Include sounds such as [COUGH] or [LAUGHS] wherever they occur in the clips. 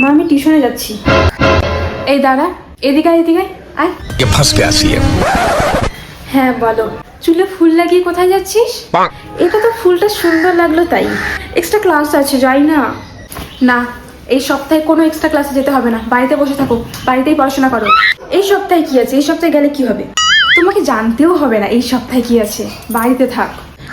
মা আমি টিউশনে যাচ্ছি। এই দাঁড়া এদিকে এদিকে আয়। ফাঁসকে আসি হ্যাঁ বলো। চুলে ফুল লাগিয়ে কোথায় যাচ্ছিস? এটা তো ফুলটা সুন্দর লাগল তাই। এক্সট্রা ক্লাস আছে যাই না। না এই সপ্তাহে কোনো এক্সট্রা ক্লাসে যেতে হবে না। বাড়িতে বসে থাকো বাড়িতেই পড়াশোনা করো। এই সপ্তাহে কি আছে? এই সপ্তাহে গেলে কি হবে? তোমাকে জানতেও হবে না এই সপ্তাহে কি আছে। বাড়িতে থাক।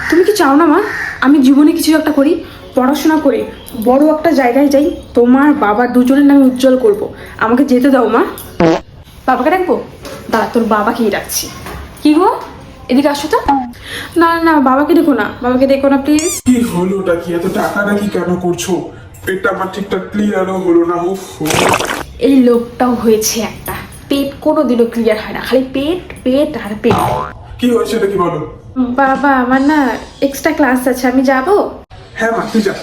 তুমি কি চাও না মা? আমি জীবনে কিছু একটা করি পড়াশোনা করে বড় একটা জায়গায় যাই তোমার বাবার দুজনের নামে উজ্জ্বল করব। আমাকে যেতে দাও মা। বাবাকে ডাকবো? দাঁড়া তোর বাবাকেই ডাকছি। কি গো? এদিকে আসো তো। না না বাবাকে দেখো না। বাবাকে দেখো না প্লিজ কি হলো কি? এত টাকাটা কি কেন করছ? পেটটা আমার ঠিকঠাক ক্লিয়ারও হলো না উফ এই লোকটাও হয়েছে একটা। পেট কোনো দিনও ক্লিয়ার হয় না। খালি পেট পেট আর পেট। কি হয়েছে এটা কি বলো? বাবা আমার না এক্সট্রা ক্লাস আছে আমি যাব? হ্যাঁ মা তুই যা।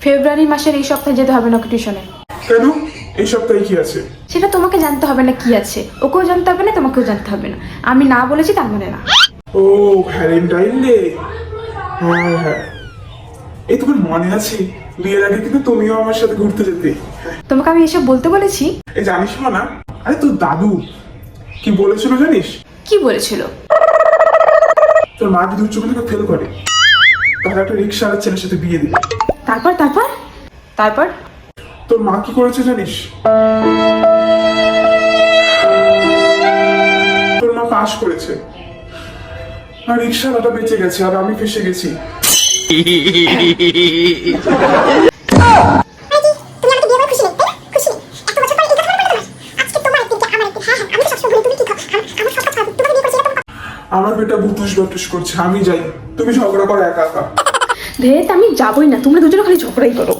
ফেব্রুয়ারি মাসের এই সপ্তাহে যেতে হবে না টিউশনে কেন? এই সপ্তাহে কি আছে? সেটা তোমাকে জানতে হবে না কি আছে। ওকেও জানতে হবে না তোমাকেও জানতে হবে না। আমি না বলেছি তার মানে না। ও ভ্যালেন্টাইন ডে হ্যাঁ হ্যাঁ। এই তোমার মনে আছে? বিয়ের আগে কিন্তু তুমিও আমার সাথে ঘুরতে যেতে। তোমাকে আমি এসব বলতে বলেছি? এই জানিস না? আরে তোর দাদু কি বলেছিল জানিস? কি বলেছিল? তোর মা যদি উচ্চ মাধ্যমিকে ফেল করে তাহলে একটা রিক্সাওয়ালার ছেলের সাথে বিয়ে দিবে। তারপর তারপর? তারপর? তোর মা কি করেছে জানিস? তোর মা পাশ করেছে। আর রিক্সাওয়ালাটা বেঁচে গেছে আর আমি ফেসে গেছি [LAUGHS] তুমি আমাকে বিয়ে করে খুশি নেই তাই না? খুশি নেই এত বছর পরে এই কথা মনে পড়ে তোমার আজকে তোমার একদিন কি আমার একদিন হ্যাঁ হ্যাঁ আমি তো সবসময় বলি তুমি কি খাও আম- আমার সবটা খাও তোমাকে বিয়ে করেছি এরকম কথা। আমার বেটা বুতুস বাতুস করছে, আমি যাই। তুমি ঝগড়া করো, একা একা। ধেত, আমি যাবই না। তোমরা দুজনে খালি ঝগড়াই করো।